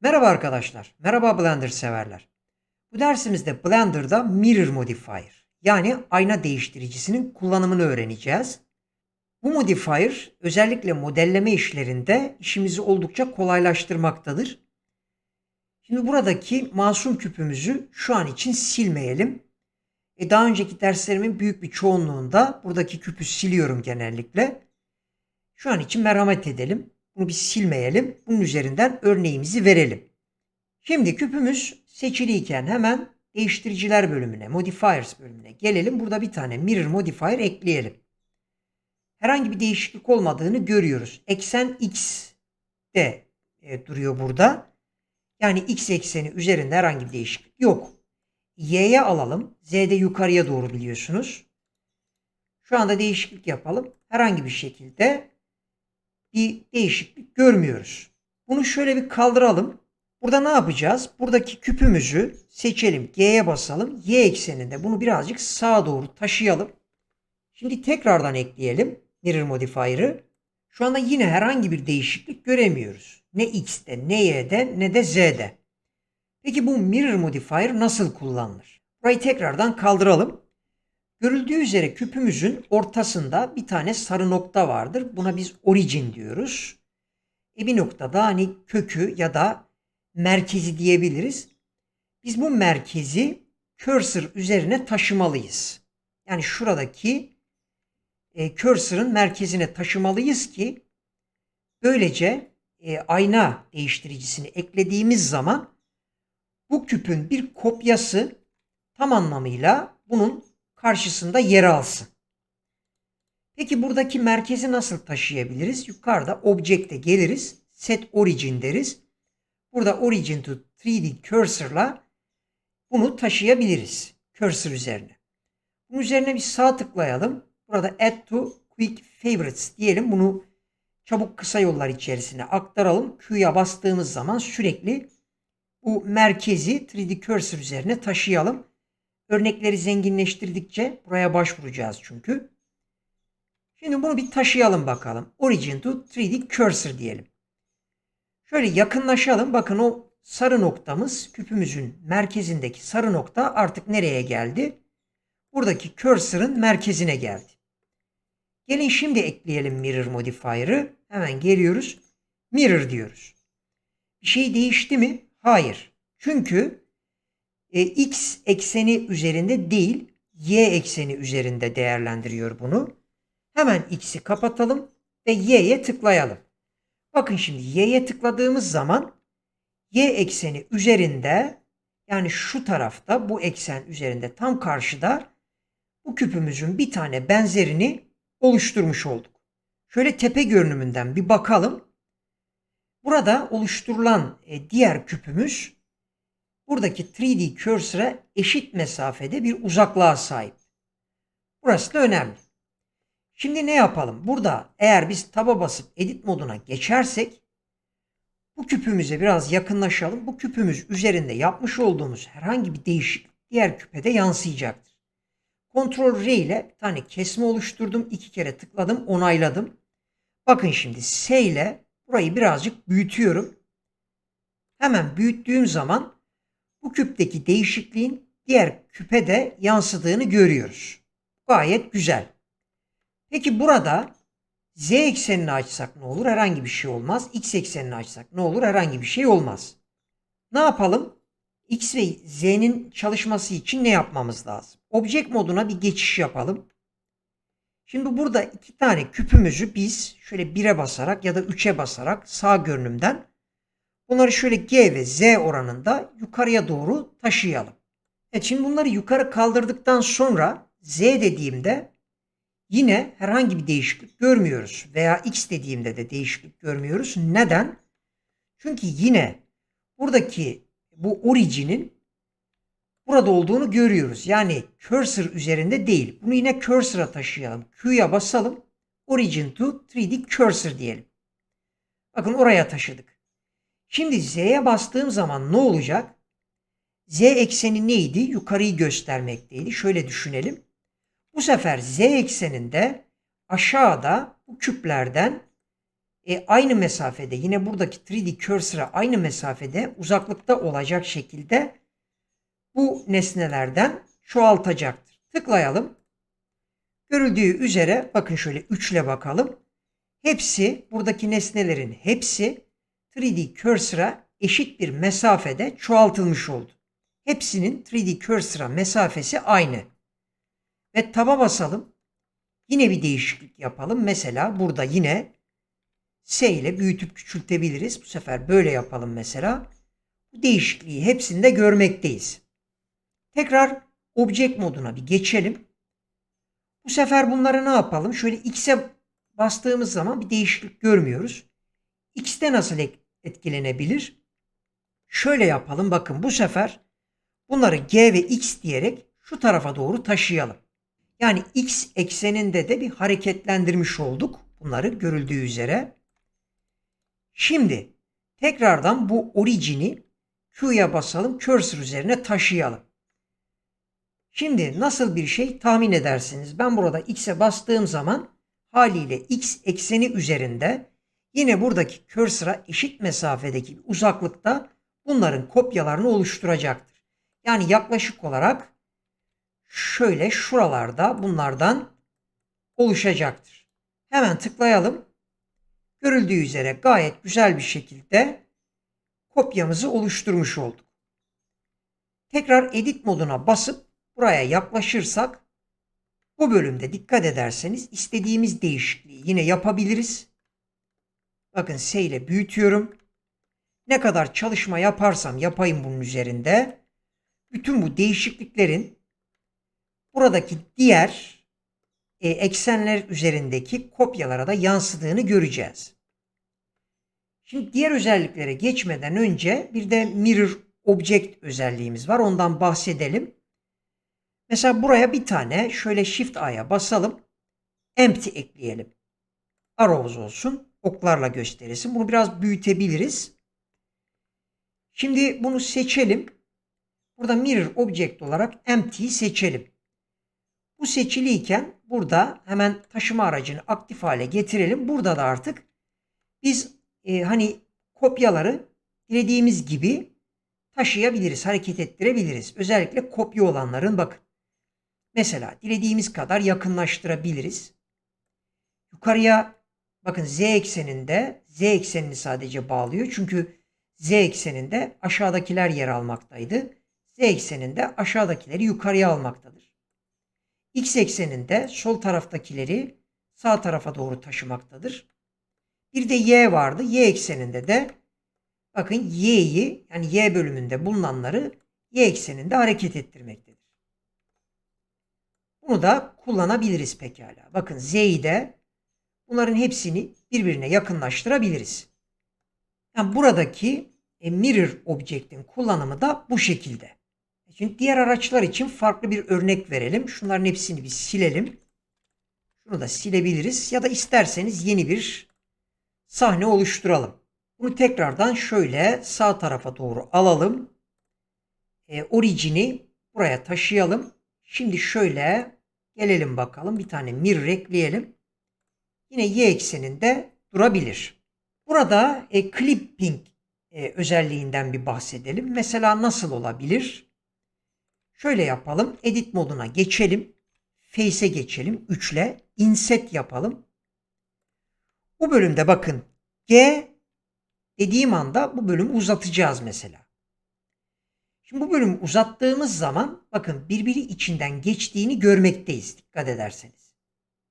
Merhaba arkadaşlar. Merhaba Blender severler. Bu dersimizde Blender'da Mirror Modifier yani ayna değiştiricisinin kullanımını öğreneceğiz. Bu modifier özellikle modelleme işlerinde işimizi oldukça kolaylaştırmaktadır. Şimdi buradaki masum küpümüzü şu an için silmeyelim. E daha önceki derslerimin büyük bir çoğunluğunda buradaki küpü siliyorum genellikle. Şu an için merhamet edelim. Bunu bir silmeyelim. Bunun üzerinden örneğimizi verelim. Şimdi küpümüz seçiliyken hemen değiştiriciler bölümüne, modifiers bölümüne gelelim. Burada bir tane mirror modifier ekleyelim. Herhangi bir değişiklik olmadığını görüyoruz. Eksen x de e, duruyor burada. Yani x ekseni üzerinde herhangi bir değişiklik yok. Y'ye alalım. Z'de yukarıya doğru biliyorsunuz. Şu anda değişiklik yapalım. Herhangi bir şekilde bir değişiklik görmüyoruz. Bunu şöyle bir kaldıralım. Burada ne yapacağız? Buradaki küpümüzü seçelim. G'ye basalım. Y ekseninde bunu birazcık sağa doğru taşıyalım. Şimdi tekrardan ekleyelim Mirror Modifier'ı. Şu anda yine herhangi bir değişiklik göremiyoruz. Ne X'de, ne Y'de, ne de Z'de. Peki bu Mirror Modifier nasıl kullanılır? Burayı tekrardan kaldıralım. Görüldüğü üzere küpümüzün ortasında bir tane sarı nokta vardır. Buna biz origin diyoruz. E bir noktada hani kökü ya da merkezi diyebiliriz. Biz bu merkezi cursor üzerine taşımalıyız. Yani şuradaki e, cursor'ın merkezine taşımalıyız ki böylece e, ayna değiştiricisini eklediğimiz zaman bu küpün bir kopyası tam anlamıyla bunun karşısında yer alsın. Peki buradaki merkezi nasıl taşıyabiliriz? Yukarıda Object'e geliriz. Set Origin deriz. Burada Origin to 3D Cursor'la bunu taşıyabiliriz. Cursor üzerine. Bunun üzerine bir sağ tıklayalım. Burada Add to Quick Favorites diyelim. Bunu çabuk kısa yollar içerisine aktaralım. Q'ya bastığımız zaman sürekli bu merkezi 3D Cursor üzerine taşıyalım. Örnekleri zenginleştirdikçe buraya başvuracağız çünkü. Şimdi bunu bir taşıyalım bakalım. Origin to 3D Cursor diyelim. Şöyle yakınlaşalım. Bakın o sarı noktamız küpümüzün merkezindeki sarı nokta artık nereye geldi? Buradaki cursor'ın merkezine geldi. Gelin şimdi ekleyelim mirror modifier'ı. Hemen geliyoruz. Mirror diyoruz. Bir şey değişti mi? Hayır. Çünkü e, x ekseni üzerinde değil y ekseni üzerinde değerlendiriyor bunu. Hemen x'i kapatalım ve y'ye tıklayalım. Bakın şimdi y'ye tıkladığımız zaman y ekseni üzerinde yani şu tarafta bu eksen üzerinde tam karşıda bu küpümüzün bir tane benzerini oluşturmuş olduk. Şöyle tepe görünümünden bir bakalım. Burada oluşturulan e, diğer küpümüz buradaki 3D cursor'a eşit mesafede bir uzaklığa sahip. Burası da önemli. Şimdi ne yapalım? Burada eğer biz taba basıp edit moduna geçersek bu küpümüze biraz yakınlaşalım. Bu küpümüz üzerinde yapmış olduğumuz herhangi bir değişiklik diğer küpede yansıyacaktır. Ctrl R ile bir tane kesme oluşturdum. iki kere tıkladım, onayladım. Bakın şimdi S ile burayı birazcık büyütüyorum. Hemen büyüttüğüm zaman bu küpteki değişikliğin diğer küpe de yansıdığını görüyoruz. Gayet güzel. Peki burada z eksenini açsak ne olur? Herhangi bir şey olmaz. X eksenini açsak ne olur? Herhangi bir şey olmaz. Ne yapalım? X ve Z'nin çalışması için ne yapmamız lazım? Object moduna bir geçiş yapalım. Şimdi burada iki tane küpümüzü biz şöyle 1'e basarak ya da 3'e basarak sağ görünümden bunları şöyle G ve Z oranında yukarıya doğru taşıyalım. Evet şimdi bunları yukarı kaldırdıktan sonra Z dediğimde yine herhangi bir değişiklik görmüyoruz. Veya X dediğimde de değişiklik görmüyoruz. Neden? Çünkü yine buradaki bu origin'in burada olduğunu görüyoruz. Yani cursor üzerinde değil. Bunu yine cursor'a taşıyalım. Q'ya basalım. Origin to 3D cursor diyelim. Bakın oraya taşıdık. Şimdi Z'ye bastığım zaman ne olacak? Z ekseni neydi? Yukarıyı göstermekteydi. Şöyle düşünelim. Bu sefer Z ekseninde aşağıda bu küplerden e, aynı mesafede yine buradaki 3D cursor'a aynı mesafede uzaklıkta olacak şekilde bu nesnelerden çoğaltacaktır. Tıklayalım. Görüldüğü üzere bakın şöyle 3 ile bakalım. Hepsi buradaki nesnelerin hepsi 3D cursor'a eşit bir mesafede çoğaltılmış oldu. Hepsinin 3D cursor'a mesafesi aynı. Ve taba basalım. Yine bir değişiklik yapalım. Mesela burada yine S ile büyütüp küçültebiliriz. Bu sefer böyle yapalım mesela. Bu değişikliği hepsinde görmekteyiz. Tekrar object moduna bir geçelim. Bu sefer bunları ne yapalım? Şöyle X'e bastığımız zaman bir değişiklik görmüyoruz. X'te nasıl etkilenebilir? Şöyle yapalım. Bakın bu sefer bunları G ve X diyerek şu tarafa doğru taşıyalım. Yani X ekseninde de bir hareketlendirmiş olduk. Bunları görüldüğü üzere. Şimdi tekrardan bu orijini Q'ya basalım. Cursor üzerine taşıyalım. Şimdi nasıl bir şey tahmin edersiniz. Ben burada X'e bastığım zaman haliyle X ekseni üzerinde yine buradaki cursor'a eşit mesafedeki uzaklıkta bunların kopyalarını oluşturacaktır. Yani yaklaşık olarak şöyle şuralarda bunlardan oluşacaktır. Hemen tıklayalım. Görüldüğü üzere gayet güzel bir şekilde kopyamızı oluşturmuş olduk. Tekrar edit moduna basıp buraya yaklaşırsak bu bölümde dikkat ederseniz istediğimiz değişikliği yine yapabiliriz. Bakın S ile büyütüyorum. Ne kadar çalışma yaparsam yapayım bunun üzerinde bütün bu değişikliklerin buradaki diğer e, eksenler üzerindeki kopyalara da yansıdığını göreceğiz. Şimdi diğer özelliklere geçmeden önce bir de mirror object özelliğimiz var. Ondan bahsedelim. Mesela buraya bir tane şöyle Shift A'ya basalım. Empty ekleyelim. Arrows olsun. Oklarla gösterilsin. Bunu biraz büyütebiliriz. Şimdi bunu seçelim. Burada mirror object olarak empty'yi seçelim. Bu seçiliyken burada hemen taşıma aracını aktif hale getirelim. Burada da artık biz e, hani kopyaları dilediğimiz gibi taşıyabiliriz, hareket ettirebiliriz. Özellikle kopya olanların bakın. Mesela dilediğimiz kadar yakınlaştırabiliriz. Yukarıya bakın z ekseninde z eksenini sadece bağlıyor. Çünkü z ekseninde aşağıdakiler yer almaktaydı. Z ekseninde aşağıdakileri yukarıya almaktadır. X ekseninde sol taraftakileri sağ tarafa doğru taşımaktadır. Bir de Y vardı. Y ekseninde de bakın Y'yi yani Y bölümünde bulunanları Y ekseninde hareket ettirmektedir. Bunu da kullanabiliriz pekala. Bakın Z'yi de bunların hepsini birbirine yakınlaştırabiliriz. Yani buradaki e, mirror object'in kullanımı da bu şekilde. Şimdi diğer araçlar için farklı bir örnek verelim. Şunların hepsini bir silelim. Şunu da silebiliriz ya da isterseniz yeni bir sahne oluşturalım. Bunu tekrardan şöyle sağ tarafa doğru alalım. E, orijini buraya taşıyalım. Şimdi şöyle gelelim bakalım. Bir tane mirror ekleyelim. Yine y ekseninde durabilir. Burada e, clipping e, özelliğinden bir bahsedelim. Mesela nasıl olabilir? Şöyle yapalım. Edit moduna geçelim. Face'e geçelim. 3 ile. Inset yapalım. Bu bölümde bakın G dediğim anda bu bölümü uzatacağız mesela. Şimdi bu bölümü uzattığımız zaman bakın birbiri içinden geçtiğini görmekteyiz dikkat ederseniz.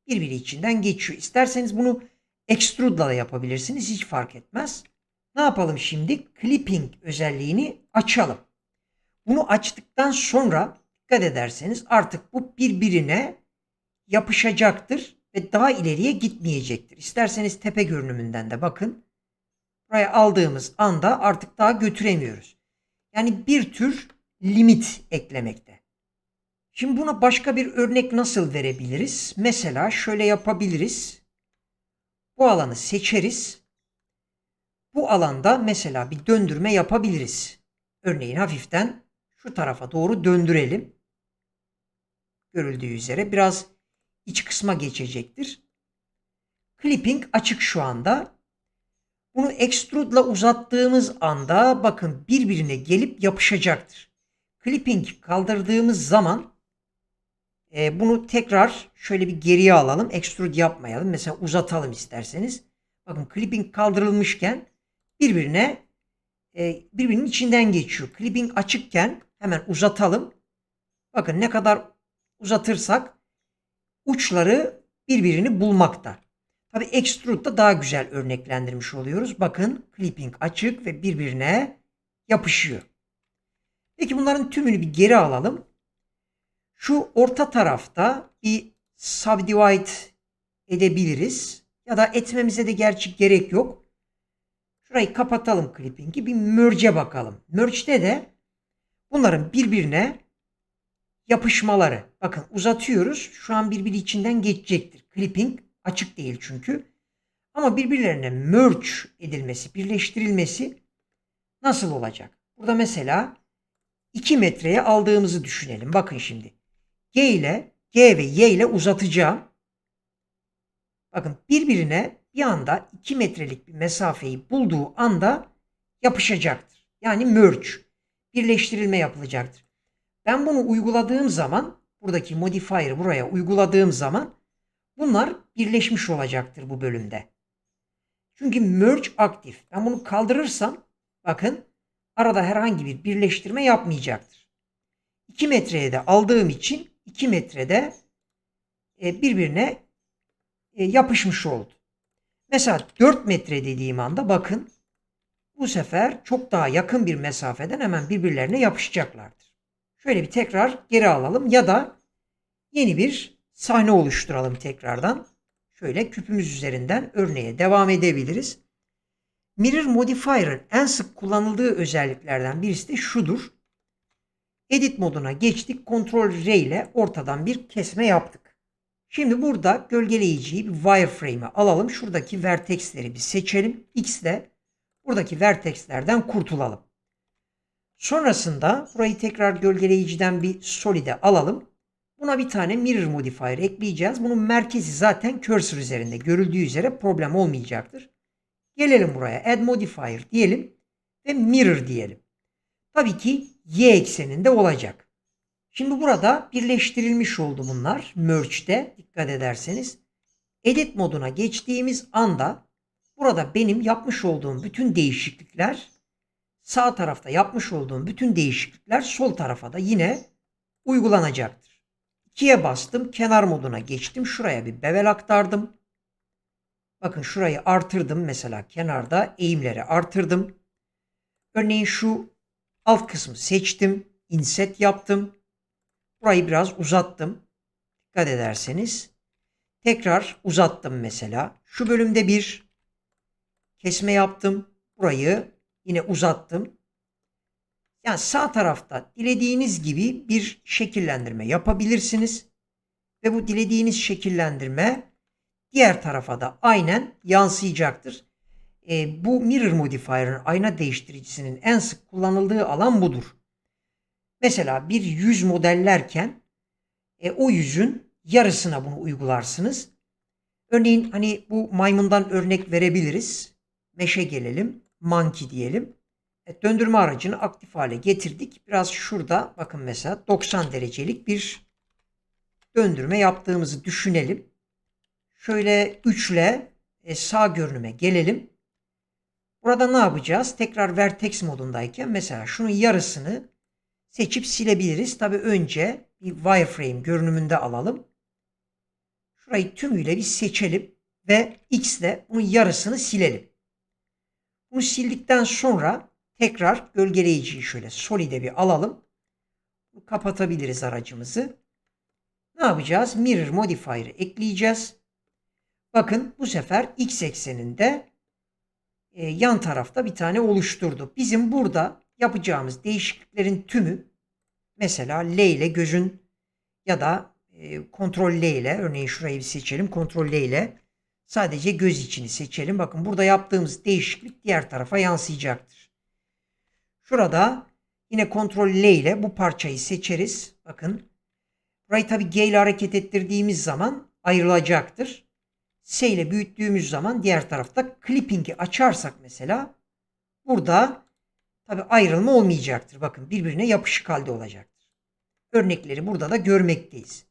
Birbiri içinden geçiyor. İsterseniz bunu extrude da yapabilirsiniz hiç fark etmez. Ne yapalım şimdi? Clipping özelliğini açalım. Bunu açtıktan sonra dikkat ederseniz artık bu birbirine yapışacaktır ve daha ileriye gitmeyecektir. İsterseniz tepe görünümünden de bakın. Buraya aldığımız anda artık daha götüremiyoruz. Yani bir tür limit eklemekte. Şimdi buna başka bir örnek nasıl verebiliriz? Mesela şöyle yapabiliriz. Bu alanı seçeriz. Bu alanda mesela bir döndürme yapabiliriz. Örneğin hafiften şu tarafa doğru döndürelim. Görüldüğü üzere biraz iç kısma geçecektir. Clipping açık şu anda. extrude'la uzattığımız anda bakın birbirine gelip yapışacaktır. Clipping kaldırdığımız zaman e, bunu tekrar şöyle bir geriye alalım. Extrude yapmayalım. Mesela uzatalım isterseniz. Bakın clipping kaldırılmışken birbirine e, birbirinin içinden geçiyor. Clipping açıkken hemen uzatalım. Bakın ne kadar uzatırsak uçları birbirini bulmakta. Tabi extrude'da daha güzel örneklendirmiş oluyoruz. Bakın clipping açık ve birbirine yapışıyor. Peki bunların tümünü bir geri alalım. Şu orta tarafta bir subdivide edebiliriz. Ya da etmemize de gerçi gerek yok. Şurayı kapatalım clipping'i bir merge'e bakalım. Merge'de de bunların birbirine yapışmaları. Bakın uzatıyoruz. Şu an birbiri içinden geçecektir. Clipping açık değil çünkü. Ama birbirlerine merge edilmesi, birleştirilmesi nasıl olacak? Burada mesela 2 metreye aldığımızı düşünelim. Bakın şimdi. G ile G ve Y ile uzatacağım. Bakın birbirine bir anda 2 metrelik bir mesafeyi bulduğu anda yapışacaktır. Yani merge, birleştirilme yapılacaktır. Ben bunu uyguladığım zaman, buradaki modifier'ı buraya uyguladığım zaman bunlar birleşmiş olacaktır bu bölümde. Çünkü merge aktif. Ben bunu kaldırırsam bakın arada herhangi bir birleştirme yapmayacaktır. 2 metreye de aldığım için 2 metrede e, birbirine e, yapışmış oldu. Mesela 4 metre dediğim anda bakın bu sefer çok daha yakın bir mesafeden hemen birbirlerine yapışacaklardır. Şöyle bir tekrar geri alalım ya da yeni bir sahne oluşturalım tekrardan. Şöyle küpümüz üzerinden örneğe devam edebiliriz. Mirror Modifier'ın en sık kullanıldığı özelliklerden birisi de şudur. Edit moduna geçtik. Ctrl R ile ortadan bir kesme yaptık. Şimdi burada gölgeleyiciyi bir wireframe'e alalım. Şuradaki vertexleri bir seçelim. X ile buradaki vertexlerden kurtulalım. Sonrasında burayı tekrar gölgeleyiciden bir solide alalım. Buna bir tane mirror modifier ekleyeceğiz. Bunun merkezi zaten cursor üzerinde görüldüğü üzere problem olmayacaktır. Gelelim buraya add modifier diyelim ve mirror diyelim. Tabii ki y ekseninde olacak. Şimdi burada birleştirilmiş oldu bunlar. Merge'de dikkat ederseniz. Edit moduna geçtiğimiz anda burada benim yapmış olduğum bütün değişiklikler sağ tarafta yapmış olduğum bütün değişiklikler sol tarafa da yine uygulanacaktır. 2'ye bastım. Kenar moduna geçtim. Şuraya bir bevel aktardım. Bakın şurayı artırdım. Mesela kenarda eğimleri artırdım. Örneğin şu alt kısmı seçtim. Inset yaptım. Burayı biraz uzattım. Dikkat ederseniz. Tekrar uzattım mesela. Şu bölümde bir kesme yaptım. Burayı yine uzattım. Yani sağ tarafta dilediğiniz gibi bir şekillendirme yapabilirsiniz. Ve bu dilediğiniz şekillendirme diğer tarafa da aynen yansıyacaktır. E, bu mirror modifier'ın ayna değiştiricisinin en sık kullanıldığı alan budur. Mesela bir yüz modellerken e, o yüzün yarısına bunu uygularsınız. Örneğin hani bu maymundan örnek verebiliriz. Meşe gelelim. Monkey diyelim. Evet, döndürme aracını aktif hale getirdik. Biraz şurada bakın mesela 90 derecelik bir döndürme yaptığımızı düşünelim. Şöyle 3 ile e, sağ görünüme gelelim. Burada ne yapacağız? Tekrar vertex modundayken mesela şunun yarısını seçip silebiliriz. Tabi önce bir wireframe görünümünde alalım. Şurayı tümüyle bir seçelim ve x ile bunun yarısını silelim. Bunu sildikten sonra tekrar gölgeleyiciyi şöyle solide bir alalım. Kapatabiliriz aracımızı. Ne yapacağız? Mirror modifier'ı ekleyeceğiz. Bakın bu sefer x ekseninde e, yan tarafta bir tane oluşturdu. Bizim burada yapacağımız değişikliklerin tümü mesela L ile gözün ya da e, kontrol L ile örneğin şurayı bir seçelim. Kontrol L ile sadece göz içini seçelim. Bakın burada yaptığımız değişiklik diğer tarafa yansıyacaktır. Şurada yine kontrol L ile bu parçayı seçeriz. Bakın burayı tabi G ile hareket ettirdiğimiz zaman ayrılacaktır. İle büyüttüğümüz zaman diğer tarafta clipping'i açarsak mesela burada tabi ayrılma olmayacaktır. Bakın birbirine yapışık halde olacaktır. Örnekleri burada da görmekteyiz.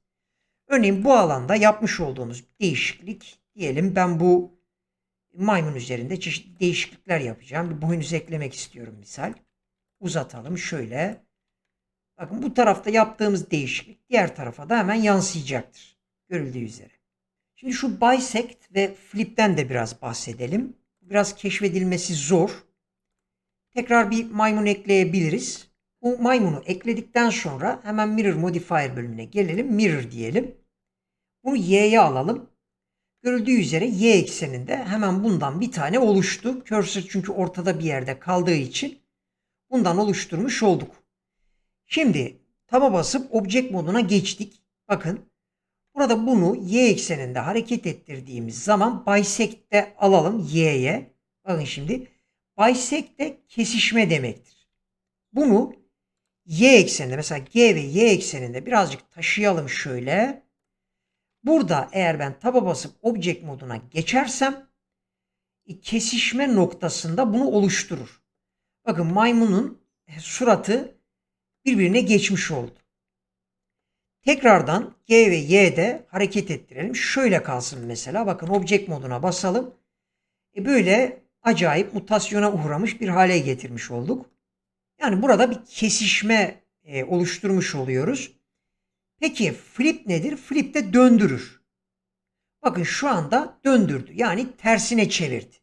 Örneğin bu alanda yapmış olduğumuz değişiklik diyelim ben bu maymun üzerinde çeşitli değişiklikler yapacağım. Bir boynuz eklemek istiyorum misal. Uzatalım şöyle. Bakın bu tarafta yaptığımız değişiklik diğer tarafa da hemen yansıyacaktır. Görüldüğü üzere. Şimdi şu bisect ve flip'ten de biraz bahsedelim. Biraz keşfedilmesi zor. Tekrar bir maymun ekleyebiliriz. Bu maymunu ekledikten sonra hemen mirror modifier bölümüne gelelim. Mirror diyelim. Bunu y'ye alalım. Görüldüğü üzere y ekseninde hemen bundan bir tane oluştu. Cursor çünkü ortada bir yerde kaldığı için bundan oluşturmuş olduk. Şimdi taba basıp object moduna geçtik. Bakın burada bunu y ekseninde hareket ettirdiğimiz zaman bisect'te alalım y'ye. Bakın şimdi bisect kesişme demektir. Bunu y ekseninde mesela g ve y ekseninde birazcık taşıyalım şöyle. Burada eğer ben taba basıp object moduna geçersem e, kesişme noktasında bunu oluşturur. Bakın maymunun suratı birbirine geçmiş oldu. Tekrardan G ve Y'de hareket ettirelim. Şöyle kalsın mesela. Bakın object moduna basalım. E böyle acayip mutasyona uğramış bir hale getirmiş olduk. Yani burada bir kesişme e, oluşturmuş oluyoruz. Peki flip nedir? Flip de döndürür. Bakın şu anda döndürdü. Yani tersine çevirdi.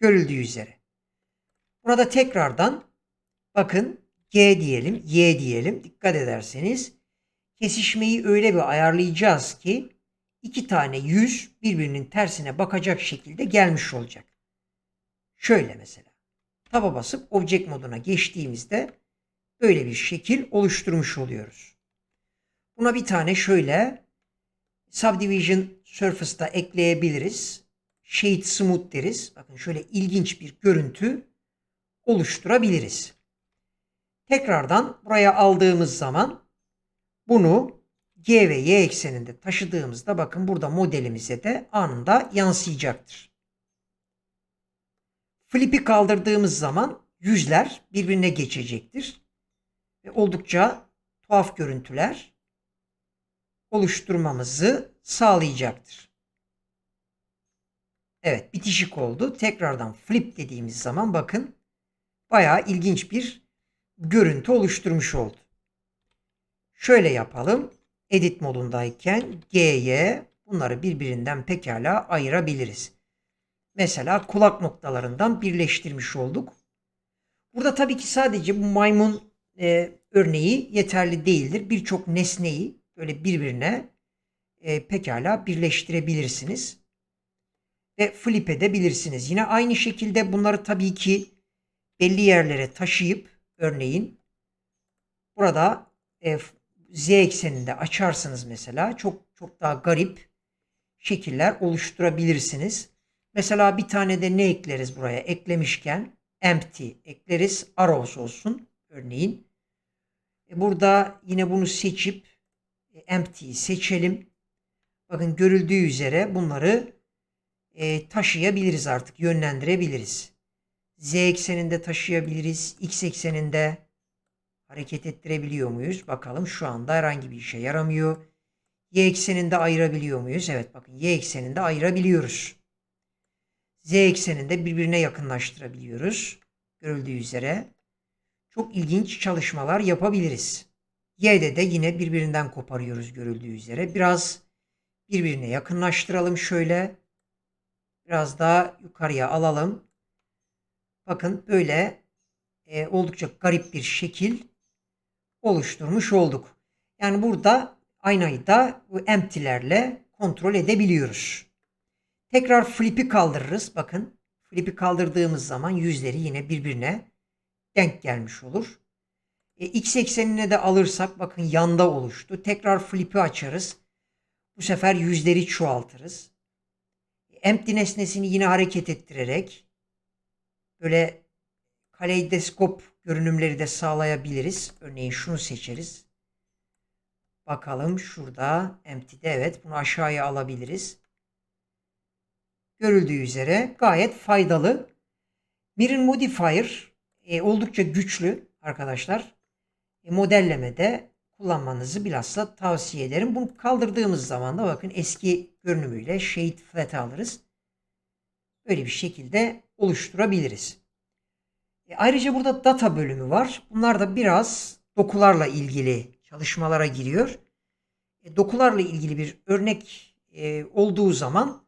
Görüldüğü üzere. Burada tekrardan bakın G diyelim, Y diyelim. Dikkat ederseniz kesişmeyi öyle bir ayarlayacağız ki iki tane yüz birbirinin tersine bakacak şekilde gelmiş olacak. Şöyle mesela. Taba basıp object moduna geçtiğimizde böyle bir şekil oluşturmuş oluyoruz. Buna bir tane şöyle subdivision surface'da ekleyebiliriz. Shade smooth deriz. Bakın şöyle ilginç bir görüntü oluşturabiliriz. Tekrardan buraya aldığımız zaman bunu G ve Y ekseninde taşıdığımızda bakın burada modelimize de anında yansıyacaktır. Flip'i kaldırdığımız zaman yüzler birbirine geçecektir. Ve oldukça tuhaf görüntüler oluşturmamızı sağlayacaktır. Evet bitişik oldu. Tekrardan flip dediğimiz zaman bakın bayağı ilginç bir görüntü oluşturmuş oldu. Şöyle yapalım. Edit modundayken G'ye bunları birbirinden pekala ayırabiliriz. Mesela kulak noktalarından birleştirmiş olduk. Burada tabii ki sadece bu maymun e, örneği yeterli değildir. Birçok nesneyi böyle birbirine e, pekala birleştirebilirsiniz. Ve flip edebilirsiniz. Yine aynı şekilde bunları tabii ki belli yerlere taşıyıp örneğin burada e, z ekseninde açarsınız mesela çok çok daha garip şekiller oluşturabilirsiniz. Mesela bir tane de ne ekleriz buraya? Eklemişken empty ekleriz. Arrows olsun örneğin. E burada yine bunu seçip e, empty'yi seçelim. Bakın görüldüğü üzere bunları e, taşıyabiliriz artık. Yönlendirebiliriz. Z ekseninde taşıyabiliriz. X ekseninde hareket ettirebiliyor muyuz? Bakalım şu anda herhangi bir işe yaramıyor. Y ekseninde ayırabiliyor muyuz? Evet bakın Y ekseninde ayırabiliyoruz. Z ekseninde birbirine yakınlaştırabiliyoruz. Görüldüğü üzere. Çok ilginç çalışmalar yapabiliriz. Y'de de yine birbirinden koparıyoruz görüldüğü üzere. Biraz birbirine yakınlaştıralım şöyle. Biraz daha yukarıya alalım. Bakın böyle e, oldukça garip bir şekil oluşturmuş olduk. Yani burada aynayı da bu empty'lerle kontrol edebiliyoruz. Tekrar flip'i kaldırırız. Bakın flip'i kaldırdığımız zaman yüzleri yine birbirine denk gelmiş olur. E, x eksenine de alırsak bakın yanda oluştu. Tekrar flip'i açarız. Bu sefer yüzleri çoğaltırız. Empty nesnesini yine hareket ettirerek böyle kaleidoskop görünümleri de sağlayabiliriz. Örneğin şunu seçeriz. Bakalım şurada empty'de evet bunu aşağıya alabiliriz. görüldüğü üzere gayet faydalı. Mirror Modifier e, oldukça güçlü arkadaşlar. E, modellemede kullanmanızı bilhassa tavsiye ederim. Bunu kaldırdığımız zaman da bakın eski görünümüyle Shade Flat'ı alırız. Böyle bir şekilde oluşturabiliriz. E, ayrıca burada data bölümü var. Bunlar da biraz dokularla ilgili çalışmalara giriyor. E, dokularla ilgili bir örnek e, olduğu zaman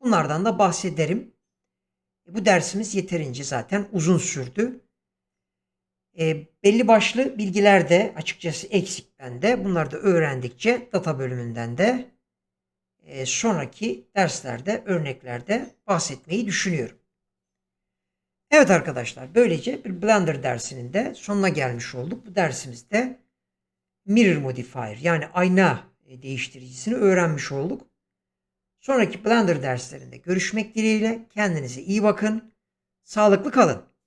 bunlardan da bahsederim. Bu dersimiz yeterince zaten uzun sürdü. E, belli başlı bilgiler de açıkçası eksik bende. Bunları da öğrendikçe data bölümünden de e, sonraki derslerde, örneklerde bahsetmeyi düşünüyorum. Evet arkadaşlar, böylece bir Blender dersinin de sonuna gelmiş olduk. Bu dersimizde Mirror Modifier yani ayna e, değiştiricisini öğrenmiş olduk. Sonraki Blender derslerinde görüşmek dileğiyle kendinize iyi bakın. Sağlıklı kalın.